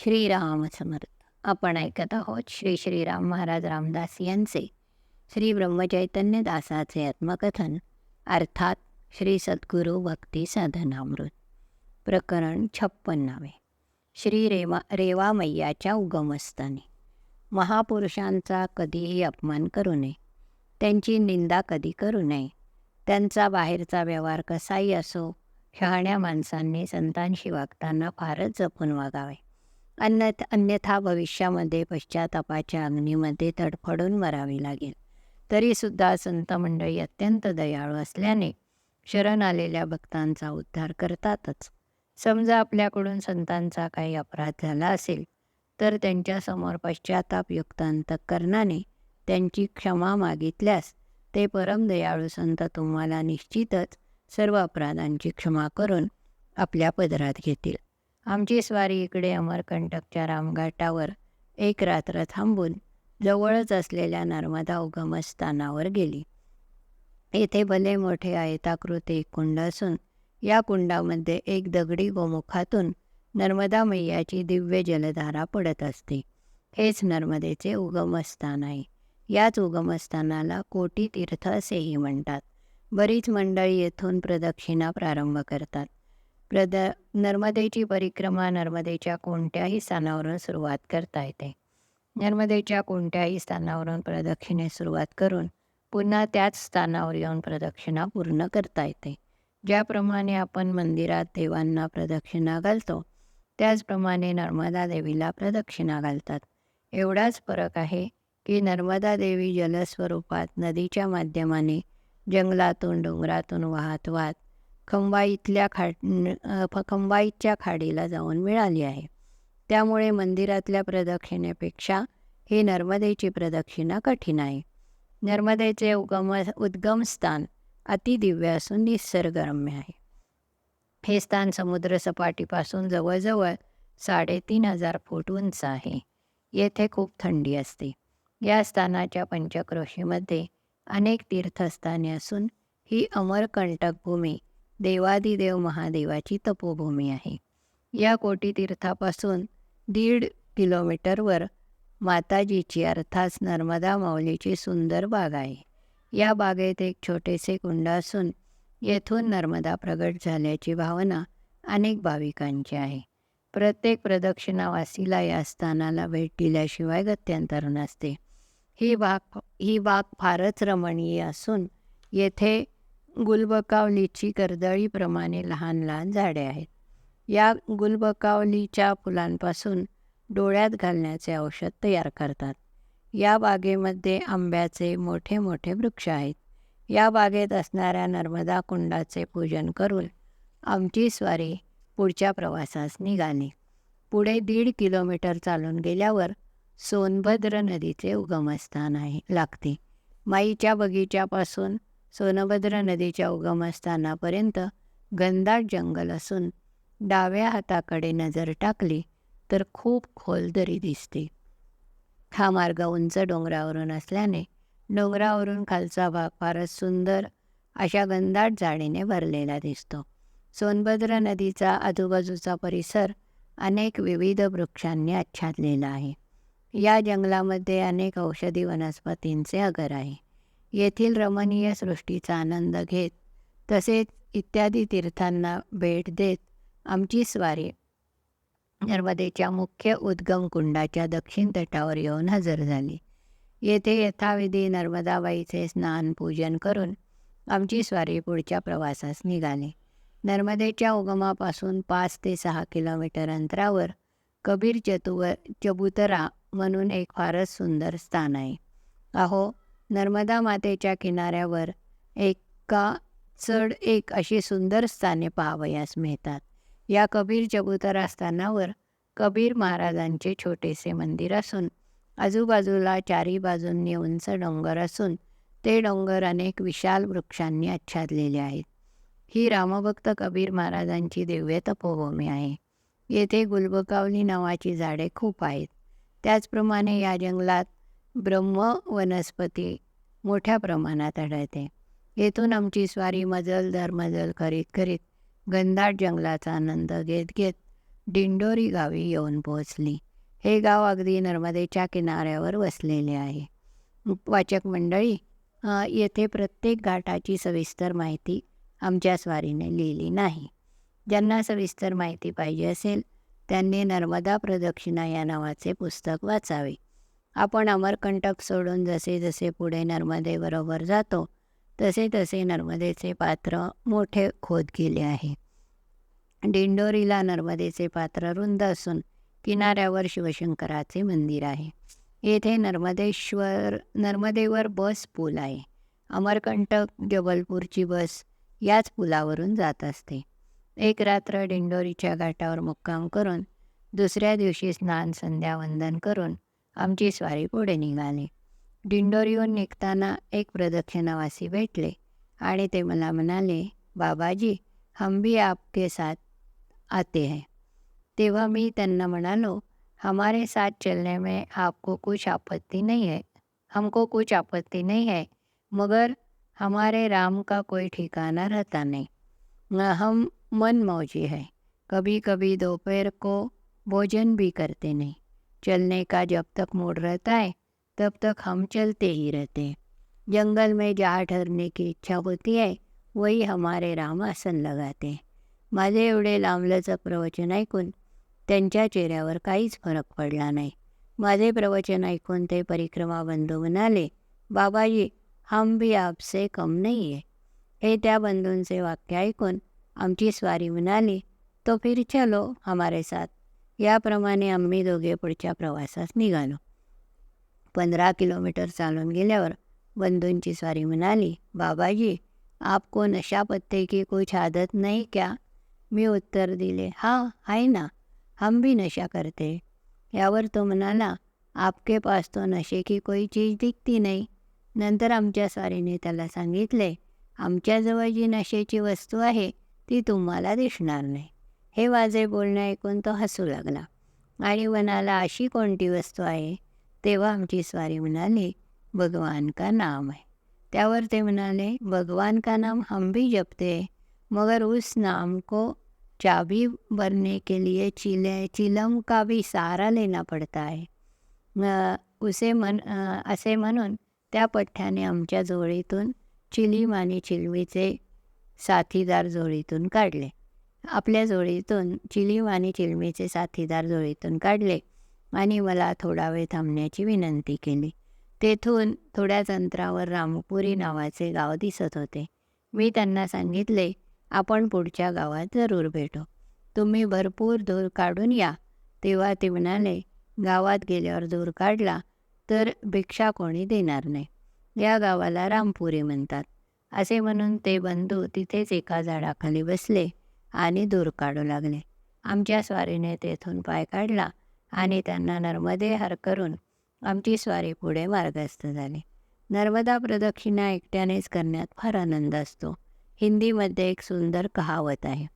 श्रीराम समर्थ. आपण ऐकत आहोत श्री श्रीराम महाराज रामदास यांचे श्री ब्रह्मचैतन्य दासाचे आत्मकथन अर्थात श्री सद्गुरू भक्ती साधनामृत. प्रकरण छप्पन्नावे. श्री रेवा रेवा मैयाच्या उगमस्थानी. महापुरुषांचा कधीही अपमान करू नये. त्यांची निंदा कधी करू नये. त्यांचा बाहेरचा व्यवहार कसाही असो शहाण्या माणसांनी संतांशी वागताना फारच जपून वागावे. अन्य अन्यथा भविष्यामध्ये पश्चातापाच्या अग्नीमध्ये तडफडून मरावी लागेल. तरीसुद्धा संत मंडळी अत्यंत दयाळू असल्याने शरण आलेल्या भक्तांचा उद्धार करतातच. समजा आपल्याकडून संतांचा काही अपराध झाला असेल तर त्यांच्यासमोर पश्चातापयुक्त अंतकरणाने त्यांची क्षमा मागितल्यास ते परम दयाळू संत तुम्हाला निश्चितच सर्व अपराधांची क्षमा करून आपल्या पदरात घेतील. आमची स्वारी इकडे अमरकंटकच्या रामघाटावर एक रात्र थांबून जवळच असलेल्या नर्मदा उगमस्थानावर गेली. येथे भले मोठे आयताकृती एक कुंड असून या कुंडामध्ये एक दगडी गोमुखातून नर्मदा मैयाची दिव्य जलधारा पडत असते. हेच नर्मदेचे उगमस्थान आहे. याच उगमस्थानाला कोटी तीर्थ असेही म्हणतात. बरीच मंडळी येथून प्रदक्षिणा प्रारंभ करतात. प्रद नर्मदेची परिक्रमा नर्मदेच्या कोणत्याही स्थानावरून सुरुवात करता येते. नर्मदेच्या कोणत्याही स्थानावरून प्रदक्षिणेस सुरुवात करून पुन्हा त्याच स्थानावर येऊन प्रदक्षिणा पूर्ण करता येते. ज्याप्रमाणे आपण मंदिरात देवांना प्रदक्षिणा घालतो त्याचप्रमाणे नर्मदा देवीला प्रदक्षिणा घालतात. एवढाच फरक आहे की नर्मदा देवी जलस्वरूपात नदीच्या माध्यमाने जंगलातून डोंगरातून वाहत वाहत खंबाईतल्या खा खंबाईतच्या खाडीला जाऊन मिळाली आहे. त्यामुळे मंदिरातल्या प्रदक्षिणेपेक्षा ही नर्मदेची प्रदक्षिणा कठीण आहे. नर्मदेचे उगम उद्गमस्थान अतिदिव्य असून निसर्गरम्य आहे. हे स्थान समुद्रसपाटीपासून जवळजवळ साडेतीन हजार फूट उंच आहे. येथे खूप थंडी असते. या स्थानाच्या पंचक्रोशीमध्ये अनेक तीर्थस्थाने असून ही अमरकंटक भूमी देवादिदेव महादेवाची तपोभूमी आहे. या कोटी तीर्थापासून दीड किलोमीटरवर माताजीची अर्थात नर्मदा माऊलीची सुंदर बाग आहे. या बागेत एक छोटेसे कुंड असून येथून नर्मदा प्रगट झाल्याची भावना अनेक भाविकांची आहे. प्रत्येक प्रदक्षिणावासीला या स्थानाला भेट दिल्याशिवाय गत्यंतर नसते. ही बाग ही बाग फारच रमणीय असून येथे गुलबकावलीची कर्दळीप्रमाणे लहान लहान झाडे आहेत. या गुलबकावलीच्या फुलांपासून डोळ्यात घालण्याचे औषध तयार करतात. या बागेमध्ये आंब्याचे मोठे मोठे वृक्ष आहेत. या बागेत असणाऱ्या नर्मदा कुंडाचे पूजन करून आमची स्वारी पुढच्या प्रवासास निघाली. पुढे दीड किलोमीटर चालून गेल्यावर सोनभद्र नदीचे उगमस्थान आहे लागते. माईच्या बगीच्यापासून सोनभद्र नदीच्या उगमस्थानापर्यंत घनदाट जंगल असून डाव्या हाताकडे नजर टाकली तर खूप खोल दरी दिसते. हा मार्ग उंच डोंगरावरून असल्याने डोंगरावरून खालचा भाग फारच सुंदर अशा घनदाट झाडीने भरलेला दिसतो. सोनभद्र नदीचा आजूबाजूचा परिसर अनेक विविध वृक्षांनी आच्छादलेला आहे. या जंगलामध्ये अनेक औषधी वनस्पतींचे अगर आहे. येथील रमणीय सृष्टीचा आनंद घेत तसेच इत्यादी तीर्थांना भेट देत आमची स्वारी. नर्मदेच्या मुख्य उद्गम कुंडाच्या दक्षिण तटावर येऊन हजर झाली. येथे यथाविधी नर्मदाबाईचे स्नान पूजन करून आमची स्वारी पुढच्या प्रवासास निघाली. नर्मदेच्या उगमापासून पाच ते सहा किलोमीटर अंतरावर कबीर चतुवर चबुतरा म्हणून एक फारच सुंदर स्थान आहे. अहो नर्मदा मातेच्या किनाऱ्यावर एका चढ एक अशी सुंदर स्थाने पाहावयास मिळतात. या कबीर चबुतरा स्थानावर कबीर महाराजांचे छोटेसे मंदिर असून आजूबाजूला चारी बाजूंनी उंच डोंगर असून ते डोंगर अनेक विशाल वृक्षांनी आच्छादलेले आहेत. ही रामभक्त कबीर महाराजांची दिव्य तपोभूमी आहे. येथे गुलबकावली नावाची झाडे खूप आहेत. त्याचप्रमाणे या जंगलात ब्रह्म वनस्पती मोठ्या प्रमाणात आढळते. येथून आमची स्वारी मजल दर मजल करीत करीत घनदाट जंगलाचा आनंद घेत घेत दिंडोरी गावी येऊन पोहोचली. हे गाव अगदी नर्मदेच्या किनाऱ्यावर वसलेले आहे. वाचक मंडळी येथे प्रत्येक घाटाची सविस्तर माहिती आमच्या स्वारीने लिहिली नाही. ज्यांना सविस्तर माहिती पाहिजे असेल त्यांनी नर्मदा प्रदक्षिणा या नावाचे पुस्तक वाचावे. आपण अमरकंटक सोडून जसे जसे पुढे नर्मदेबरोबर जातो तसे तसे नर्मदेचे पात्र मोठे खोद गेले आहे. दिंडोरीला नर्मदेचे पात्र रुंद असून किनाऱ्यावर शिवशंकराचे मंदिर आहे. येथे नर्मदेश्वर नर्मदेवर बस पूल आहे. अमरकंटक जबलपूरची बस याच पुलावरून जात असते. एक रात्र दिंडोरीच्या घाटावर मुक्काम करून दुसऱ्या दिवशी स्नान संध्यावंदन करून आमची स्वारी पुढे निघाली. दिंडोरीहून निघताना एक प्रदक्षिणावासी भेटले आणि ते मला म्हणाले, बाबाजी, हम भी आपके साथ आते हैं. तेव्हा मी त्यांना म्हणालो, हमारे साथ चलने में आपको कुछ आपत्ति नहीं है, हमको कुछ आपत्ति नहीं है, मगर हमारे राम का कोई ठिकाना रहता नहीं। हम मन मौजी है कभी कभी दोपहर को भोजन भी करते नहीं। चलने का जब तक मूड रहता है तब तक हम चलते ही रहते हैं। जंगल में जहाँ ठहरने की इच्छा होती है वही हमारे राम आसन लगाते हैं। माझे एवढे लांबलचक प्रवचन ऐकून त्यांच्या चेहऱ्यावर काहीच फरक पडला नाही। माझे प्रवचन ऐकून ते परिक्रमा बंधू म्हणाले बाबाजी हम भी आपसे कम नाही आहे हे त्या बंधूंचे वाक्य ऐकून आमची स्वारी म्हणाली तो फिर चलो हमारे साथ. याप्रमाणे आम्ही दोघे पुढच्या प्रवासास निघालो. पंधरा किलोमीटर चालून गेल्यावर बंधूंची स्वारी म्हणाली बाबाजी आपको नशा पत्ते की कुछ आदत नाही क्या? मी उत्तर दिले हा आहे ना हम भी नशा करते. यावर तो म्हणाला आपके पास तो नशे की कोई चीज दिखती नाही. नंतर आमच्या स्वारीने त्याला सांगितले आमच्याजवळ जी नशेची वस्तू आहे ती तुम्हाला दिसणार नाही. हे वाजे बोलणे ऐकून तो हसू लागला. आणि वनाला अशी कोणती वस्तू आहे? तेव्हा आमची स्वारी म्हणाली भगवान का नाम है त्यावर ते म्हणाले भगवान का नाम हम भी जपते मगर उस नाम को चाबी भरने के लिए चिले चिलम का भी सहारा लेना पड़ता है। उसे मन असे म्हणून त्या पठ्ठ्याने आमच्या जोळीतून चिलीम आणि चिलमीचे साथीदार जोळीतून काढले. आपल्या जोळीतून चिलीम आणि चिलमीचे साथीदार जोळीतून काढले आणि मला थोडा वेळ थांबण्याची विनंती केली. तेथून थोड्याच अंतरावर रामपुरी नावाचे गाव दिसत होते. मी त्यांना सांगितले आपण पुढच्या गावात जरूर भेटू. तुम्ही भरपूर दूर काढून या. तेव्हा ते म्हणाले गावात गेल्यावर दूर काढला तर भिक्षा कोणी देणार नाही. या गावाला रामपुरी म्हणतात. असे म्हणून ते बंधू तिथेच एका झाडाखाली बसले. आणि दूर काढू लागले. आमच्या स्वारीने तेथून पाय काढला आणि त्यांना नर्मदे हर करून आमची स्वारी पुढे मार्गस्थ झाली. नर्मदा प्रदक्षिणा एकट्यानेच करण्यात फार आनंद असतो. हिंदीमध्ये एक सुंदर कहावत आहे.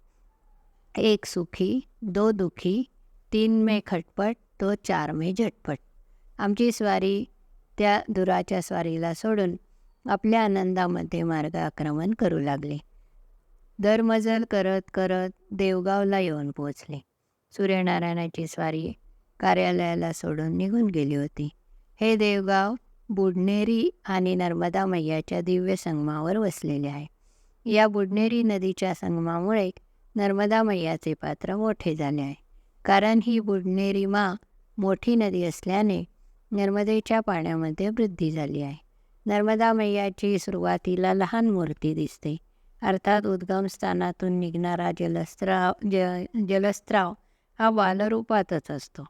एक सुखी दो दुखी तीन मे खटपट तो चार मे झटपट. आमची स्वारी त्या दुराच्या स्वारीला सोडून आपल्या आनंदामध्ये मार्ग आक्रमण करू लागले. दरमजल करत करत देवगावला येऊन पोचले सूर्यनारायणाची स्वारी कार्यालयाला सोडून निघून गेली होती. हे देवगाव बुडनेरी आणि नर्मदा मैयाच्या दिव्य संगमावर वसलेले आहे. या बुडनेरी नदीच्या संगमामुळे नर्मदा मैयाचे पात्र मोठे झाले आहे. कारण ही बुडनेरी मा मोठी नदी असल्याने नर्मदेच्या पाण्यामध्ये वृद्धी झाली आहे. नर्मदा मैयाची सुरुवातीला लहान मूर्ती दिसते. अर्थात उद्गमस्थानातून निघणारा जलस्त्राव ज जलस्त्राव हा बालरूपातच असतो.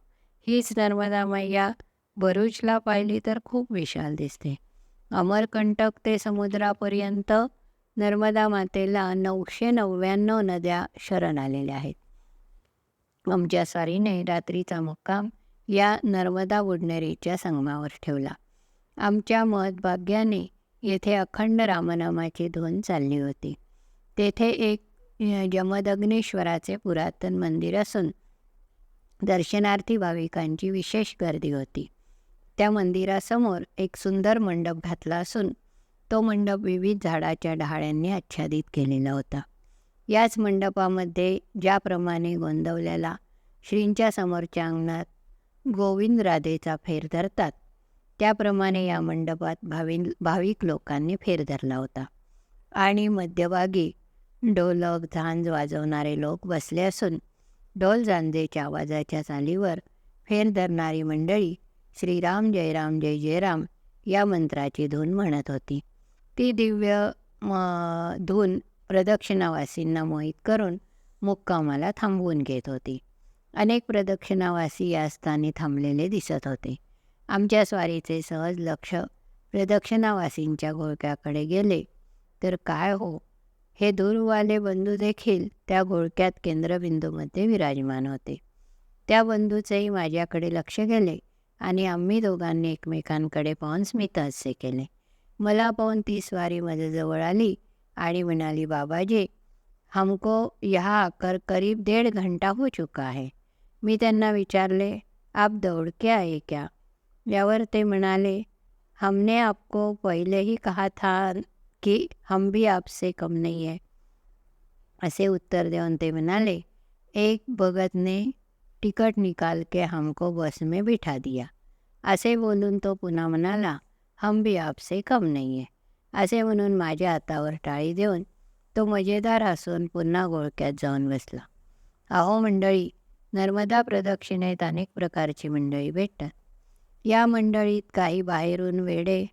हीच नर्मदा मैया भरूचला पाहिली तर खूप विशाल दिसते. अमरकंटक ते समुद्रापर्यंत नर्मदा मातेला नऊशे नव्याण्णव नद्या शरण आलेल्या आहेत. आमच्या स्वारीने रात्रीचा मुक्काम या नर्मदा बुडनेरीच्या संगमावर ठेवला. आमच्या महद्भाग्याने येथे अखंड रामनामाची धून चालली होती. तेथे एक जमदग्नेश्वराचे पुरातन मंदिर असून दर्शनार्थी भाविकांची विशेष गर्दी होती. त्या मंदिरासमोर एक सुंदर मंडप घातला असून तो मंडप विविध झाडाच्या डहाळ्यांनी आच्छादित केलेला होता. याच मंडपामध्ये ज्याप्रमाणे गोंदवल्याला श्रींच्या समोरच्या अंगणात गोविंद राधेचा फेर धरतात त्याप्रमाणे या मंडपात भावी भाविक लोकांनी फेर धरला होता. आणि मध्यभागी ढोलक झांज वाजवणारे लोक बसले असून ढोल झांजेच्या आवाजाच्या चालीवर फेर धरणारी मंडळी श्रीराम जयराम जय जयराम या मंत्राची धून म्हणत होती. ती दिव्य म धून प्रदक्षिणावासींना मोहित करून मुक्कामाला थांबवून घेत होती. अनेक प्रदक्षिणावासी या स्थानी थांबलेले दिसत होते. आमच्या स्वारीचे सहज लक्ष प्रदक्षिणावासींच्या घोळक्याकडे गेले. तर काय हो? हे दूरवाले बंधू देखील त्या घोळक्यात केंद्रबिंदूमध्ये विराजमान होते. त्या बंधूचेही माझ्याकडे लक्ष गेले आणि आम्ही दोघांनी एकमेकांकडे पाहून स्मित केले. मला पाहून ती स्वारी माझ्याजवळ आली आणि म्हणाली बाबाजी हमको यहाँ आकर करीब डेढ़ घंटा हो चुका है. मी त्यांना विचारले आप दौड़ के आए क्या? यावर ते म्हणाले हमने आपको पहले ही कहा था कि हम भी आपसे कम नहीं है। असे उत्तर देऊन ते म्हणाले एक भगत ने तिकट निकाल के हमको बस में बिठा दिया। असे बोलून तो पुन्हा म्हणाला हम भी आपसे कम नाही आहे असे म्हणून माझ्या हातावर टाळी देऊन तो मजेदार हसून पुन्हा गोळक्यात जाऊन बसला। अहो मंडळी नर्मदा प्रदक्षिणेत अनेक प्रकारची मंडळी भेटतात। या मंडळीत काही बाहेरून वेडे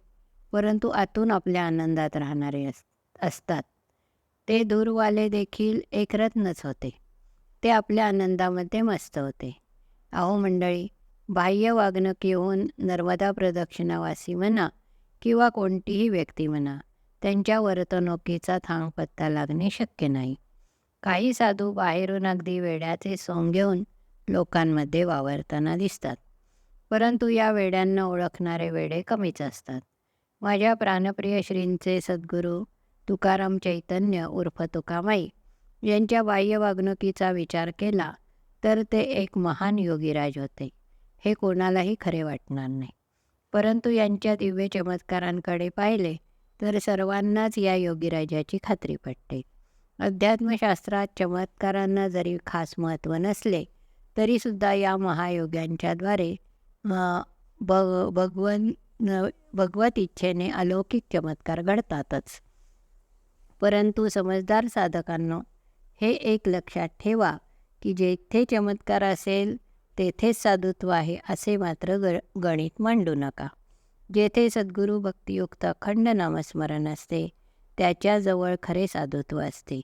परंतु आतून आपल्या आनंदात राहणारे अस असतात. ते दूरवाले देखील एक रत्नच होते. ते आपल्या आनंदामध्ये मस्त होते. अहो मंडळी बाह्य वागणुकीहून नर्मदा प्रदक्षिणावासी म्हणा किंवा कोणतीही व्यक्ती म्हणा त्यांच्या वर्तणुकीचा थांगपत्ता लागणे शक्य नाही. काही साधू बाहेरून अगदी वेड्याचे सोंग घेऊन लोकांमध्ये वावरताना दिसतात. परंतु या वेड्यांना ओळखणारे वेडे कमीच असतात. माझ्या प्राणप्रिय श्रींचे सद्गुरू तुकाराम चैतन्य उर्फ तुकामाई यांच्या बाह्य वागणुकीचा विचार केला तर ते एक महान योगीराज होते. हे कोणालाही खरे वाटणार नाही. परंतु यांच्या दिव्य चमत्कारांकडे पाहिले तर सर्वांनाच या योगीराजाची खात्री पडते अध्यात्मशास्त्रात चमत्कारांना जरी खास महत्त्व नसले तरीसुद्धा या महायोग्यांच्याद्वारे ब भगवन भगवत इच्छेने अलौकिक चमत्कार घडतातच. परंतु समजदार साधकांनो हे एक लक्षात ठेवा की जेथे चमत्कार असेल तेथेच साधुत्व आहे असे मात्र ग गणित मांडू नका. जेथे सद्गुरू भक्तियुक्त अखंड नामस्मरण असते त्याच्याजवळ खरे साधुत्व असते.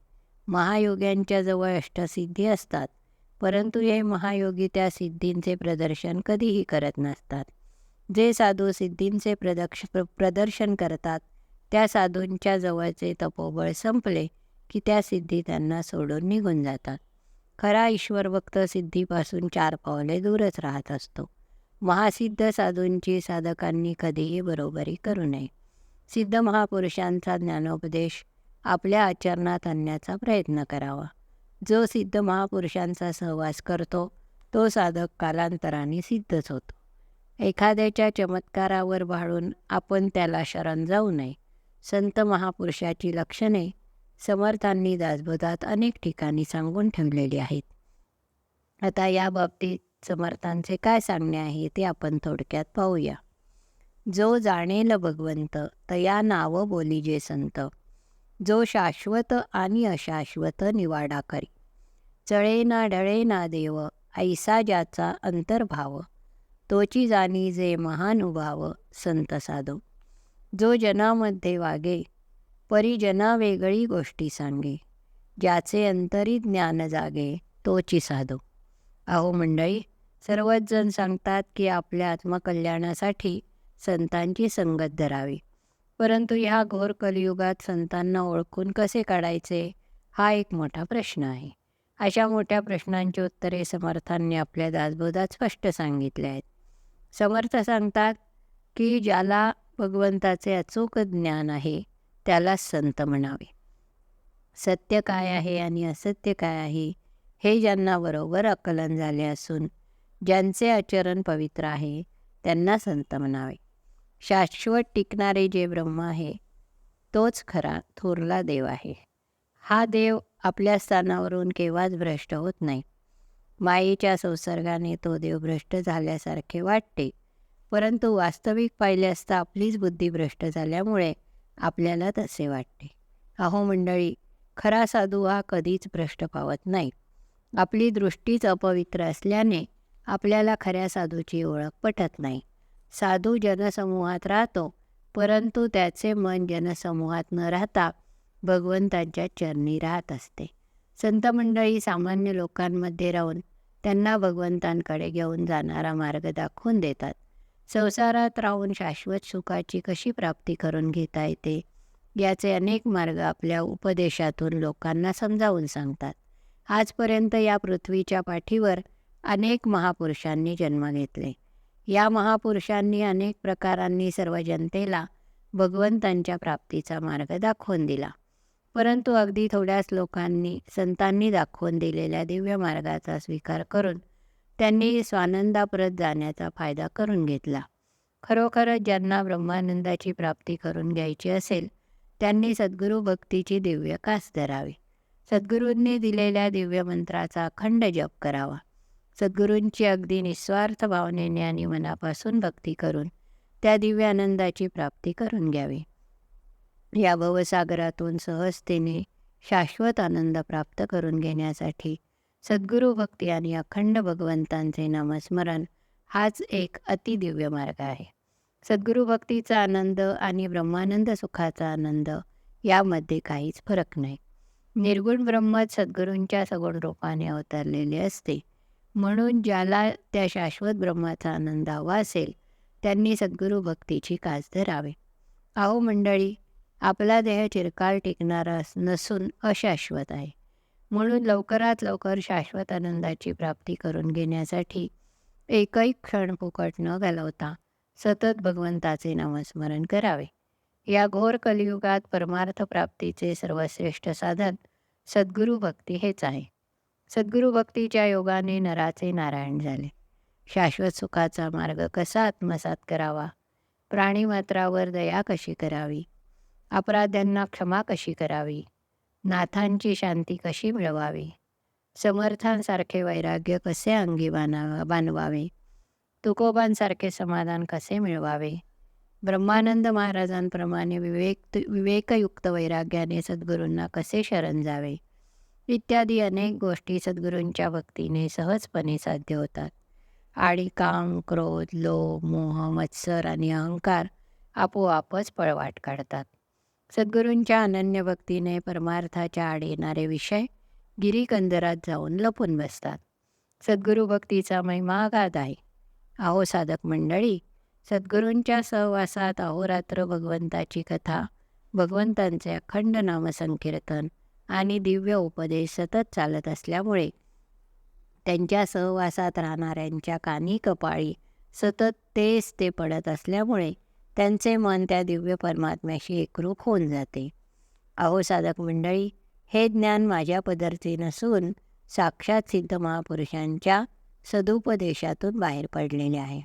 महायोग्यांच्या जवळ अष्टसिद्धी असतात परंतु हे महायोगी त्या सिद्धींचे प्रदर्शन कधीही करत नसतात. जे साधू सिद्धींचे प्रदक्ष प्रदर्शन करतात त्या साधूंच्या जवळचे तपोबळ संपले की त्या सिद्धी त्यांना सोडून निघून जातात. खरा ईश्वर भक्त सिद्धीपासून चार पावले दूरच राहत असतो. महासिद्ध साधूंची साधकांनी कधीही बरोबरी करू नये. सिद्ध महापुरुषांचा ज्ञानोपदेश आपल्या आचरणात आणण्याचा प्रयत्न करावा. जो सिद्ध महापुरुषांचा सहवास करतो तो साधक कालांतराने सिद्धच होतो. एखाद्याच्या चमत्कारावर भाळून आपण त्याला शरण जाऊ नये. संत महापुरुषाची लक्षणे समर्थांनी दासबोधात अनेक ठिकाणी सांगून ठेवलेली आहेत. आता या बाबतीत समर्थांचे काय सांगणे आहे ते आपण थोडक्यात पाहूया. जो जाणेल भगवंत तया नाव बोली जे संत. जो शाश्वत आणि अशाश्वत निवाडा करी. चळे ना ढळे ना देव ऐसा ज्याचा अंतर्भाव. तोची जाणी जे महानुभाव संत साधो. जो जनामध्ये वागे परिजना वेगळी गोष्टी सांगे. ज्याचे अंतरी ज्ञान जागे तोची साधो. अहो मंडळी सर्वच जण सांगतात की आपल्या आत्मकल्याणासाठी संतांची संगत धरावी. परंतु ह्या घोर कलियुगात संतांना ओळखून कसे काढायचे? हा एक मोठा प्रश्न आहे. अशा मोठ्या प्रश्नांची उत्तरे समर्थांनी आपल्या दासबोधात स्पष्ट सांगितले आहेत. समर्थ सांगतात की ज्याला भगवंताचे अचूक ज्ञान आहे त्याला संत म्हणावे. सत्य काय आहे आणि असत्य काय आहे हे ज्यांना बरोबर आकलन झाले असून ज्यांचे आचरण पवित्र आहे त्यांना संत म्हणावे. शाश्वत टिकणारे जे ब्रह्म आहे तोच खरा थोरला देव आहे. हा देव आपल्या स्थानावरून केव्हाच भ्रष्ट होत नाही. मायेच्या संसर्गाने तो देव भ्रष्ट झाल्यासारखे वाटते. परंतु वास्तविक पाहिले असता आपलीच बुद्धी भ्रष्ट झाल्यामुळे आपल्याला तसे वाटते. अहो मंडळी खरा साधू हा कधीच भ्रष्ट पावत नाही. आपली दृष्टीच अपवित्र असल्याने आपल्याला खऱ्या साधूची ओळख पटत नाही. साधू जनसमूहात राहतो परंतु त्याचे मन जनसमूहात न राहता भगवंतांच्या चरणी राहत असते. संत मंडळी सामान्य लोकांमध्ये राहून त्यांना भगवंतांकडे घेऊन जाणारा मार्ग दाखवून देतात. संसारात राहून शाश्वत सुखाची कशी प्राप्ती करून घेता येते? याचे अनेक मार्ग आपल्या उपदेशातून लोकांना समजावून सांगतात. आजपर्यंत या पृथ्वीच्या पाठीवर अनेक महापुरुषांनी जन्म घेतले. या महापुरुषांनी अनेक प्रकारांनी सर्व जनतेला भगवंतांच्या प्राप्तीचा मार्ग दाखवून दिला. परंतु अगदी थोड्याच लोकांनी संतांनी दाखवून दिलेल्या दिव्य मार्गाचा स्वीकार करून त्यांनी स्वानंदापरत जाण्याचा फायदा करून घेतला. खरोखरच ज्यांना ब्रह्मानंदाची प्राप्ती करून घ्यायची असेल त्यांनी सद्गुरू भक्तीची दिव्य कास धरावी. सद्गुरूंनी दिलेल्या दिव्य मंत्राचा अखंड जप करावा. सद्गुरूंची अगदी निस्वार्थ भावनेने आणि मनापासून भक्ती करून त्या दिव्य आनंदाची प्राप्ती करून घ्यावी. या भवसागरातून सहजतेने शाश्वत आनंद प्राप्त करून घेण्यासाठी सद्गुरू भक्ती आणि अखंड भगवंतांचे नामस्मरण हाच एक अतिदिव्य मार्ग आहे. सद्गुरू भक्तीचा आनंद आणि ब्रह्मानंद सुखाचा आनंद यामध्ये काहीच फरक नाही. निर्गुण ब्रह्मच सद्गुरूंच्या सगुण रूपाने अवतरलेले असते. म्हणून ज्याला त्या शाश्वत ब्रह्माचा आनंद हवा असेल त्यांनी सद्गुरू भक्तीची कास धरावे. अहो मंडळी आपला देह चिरकाल टिकणारा नसून अशाश्वत आहे. म्हणून लवकरात लवकर शाश्वत आनंदाची प्राप्ती करून घेण्यासाठी एकही क्षण फुकट न घालवता सतत भगवंताचे नामस्मरण करावे. या घोर कलियुगात परमार्थ प्राप्तीचे सर्वश्रेष्ठ साधन सद्गुरू भक्ती हेच आहे. सद्गुरू भक्तीच्या योगाने नराचे नारायण झाले. शाश्वत सुखाचा मार्ग कसा आत्मसात करावा? प्राणीमात्रावर दया कशी करावी? अपराध्यांना क्षमा कशी करावी? नाथांची शांती कशी मिळवावी? समर्थांसारखे वैराग्य कसे अंगी बांधावा बांधवावे? तुकोबांसारखे समाधान कसे मिळवावे? ब्रह्मानंद महाराजांप्रमाणे विवेक विवेकयुक्त वैराग्याने सद्गुरूंना कसे शरण जावे? इत्यादी अनेक गोष्टी सद्गुरूंच्या भक्तीने सहजपणे साध्य होतात. आणि काम क्रोध लोभ मोह मत्सर आणि अहंकार आपोआपच पळवाट काढतात. सद्गुरूंच्या अनन्य भक्तीने परमार्थाच्या आड येणारे विषय गिरीकंदरात जाऊन लपून बसतात. सद्गुरू भक्तीचा महिमा अगाध आहे. आहो साधक मंडळी सद्गुरूंच्या सहवासात अहोरात्र भगवंताची कथा भगवंतांचे अखंड नामसंकीर्तन आणि दिव्य उपदेश सतत चालत असल्यामुळे त्यांच्या सहवासात राहणाऱ्यांच्या कानी कपाळी सतत तेच ते पडत असल्यामुळे त्यांचे मन त्या दिव्य परमात्म्याशी एकरूप होऊन जाते. अहो साधक मंडळी हे ज्ञान माझ्या पदरचे नसून साक्षात सिद्ध महापुरुषांच्या सदुपदेशातून बाहेर पडलेले आहे.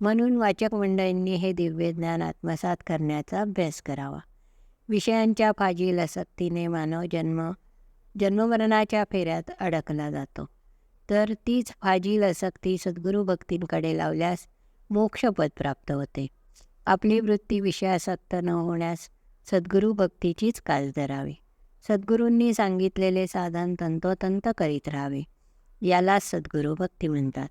म्हणून वाचक मंडळींनी हे दिव्य ज्ञान आत्मसात करण्याचा अभ्यास करावा. विषयांच्या फाजील आसक्तीने मानव जन्म जन्ममरणाच्या फेऱ्यात अडकला जातो. तर तीच फाजील आसक्ती सद्गुरू भक्तींकडे लावल्यास मोक्षपद प्राप्त होते. आपली वृत्ती विषयासक्त न होण्यास सद्गुरू भक्तीचीच कास धरावी. सद्गुरूंनी सांगितलेले साधन तंतोतंत करीत राहावे. यालाच सद्गुरू भक्ती म्हणतात.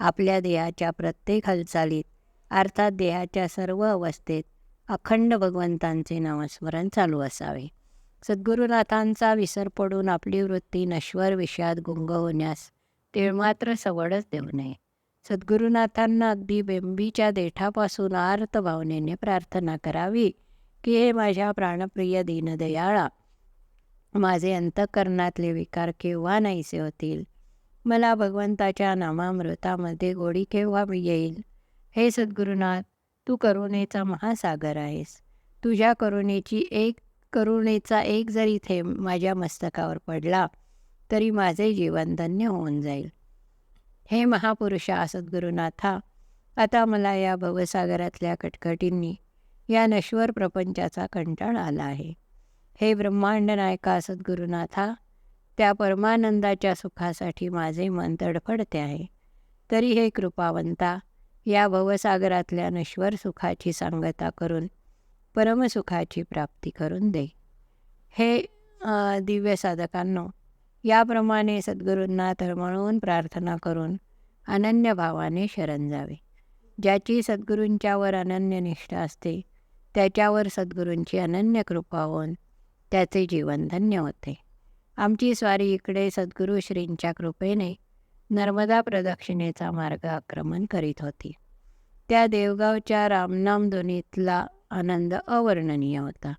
आपल्या देहाच्या प्रत्येक हालचालीत अर्थात देहाच्या सर्व अवस्थेत अखंड भगवंतांचे नामस्मरण चालू असावे. सद्गुरुनाथांचा विसर पडून आपली वृत्ती नश्वर विषयात गुंग होण्यास तिळमात्र सवडच देऊ नये. सद्गुरुनाथांना अगदी बेंबीच्या देठापासून आर्त भावनेने प्रार्थना करावी की हे माझ्या प्राणप्रिय दीनदयाळा माझे अंतकरणातले विकार केव्हा नाहीसे होतील? मला भगवंताच्या नामामृतामध्ये गोडी केव्हा येईल? हे सद्गुरुनाथ तू करुणेचा महासागर आहेस. तुझ्या करुणेची एक करुणेचा एक जरी थेंब माझ्या मस्तकावर पडला तरी माझे जीवन धन्य होऊन जाईल. हे महापुरुषा सद्गुरुनाथा आता मला या भवसागरातल्या कटकटींनी या नश्वर प्रपंचाचा कंटाळा आला आहे. हे ब्रह्मांड नायका सद्गुरुनाथा त्या परमानंदाच्या सुखासाठी माझे मन तडफडते आहे. तरी हे कृपावंता या भवसागरातल्या नश्वर सुखाची सांगता करून परमसुखाची प्राप्ती करून दे. हे दिव्य साधकांनो याप्रमाणे सद्गुरूंना तळमळून प्रार्थना करून अनन्य भावाने शरण जावे. ज्याची सद्गुरूंच्यावर अनन्य निष्ठा असते त्याच्यावर सद्गुरूंची अनन्य कृपा होऊन त्याचे जीवन धन्य होते. आमची स्वारी इकडे सद्गुरू श्रींच्या कृपेने नर्मदा प्रदक्षिणेचा मार्ग आक्रमण करीत होती. त्या देवगावच्या रामनाम ध्वनीतला आनंद अवर्णनीय होता.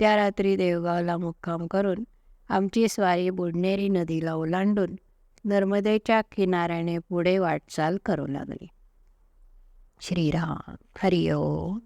त्या रात्री देवगावला मुक्काम करून आमची स्वारी बुडनेरी नदीला ओलांडून नर्मदेच्या किनाऱ्याने पुढे वाटचाल करू लागली. श्रीराम हरिओम.